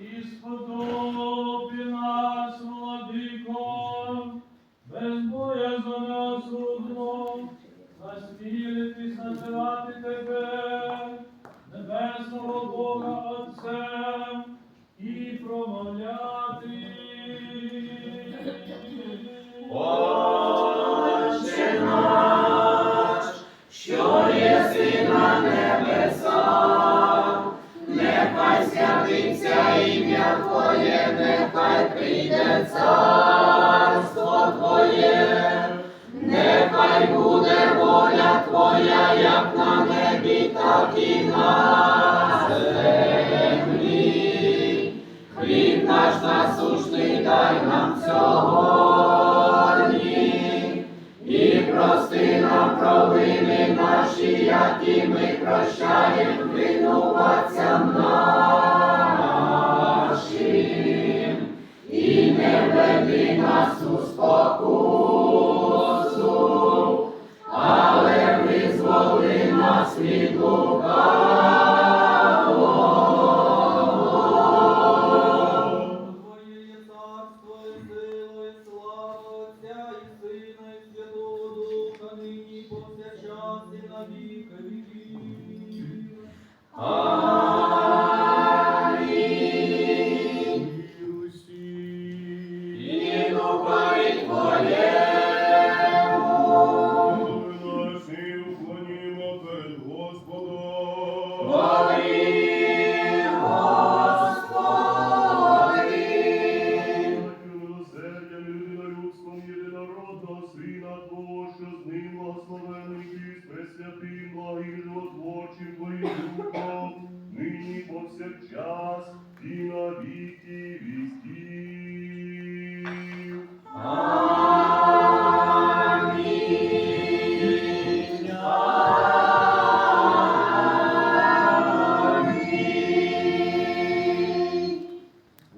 і сподоби нас, владико, безбоязно судно, насмілитись називати тебе, небесного Бога Отцем, і промовляти. Твоя, як на небі, так і на землі. Хліб наш насушний дай нам сьогодні і прости нам провини наші, які ми прощаємо винуватися нашим, і не веди нас у спокій.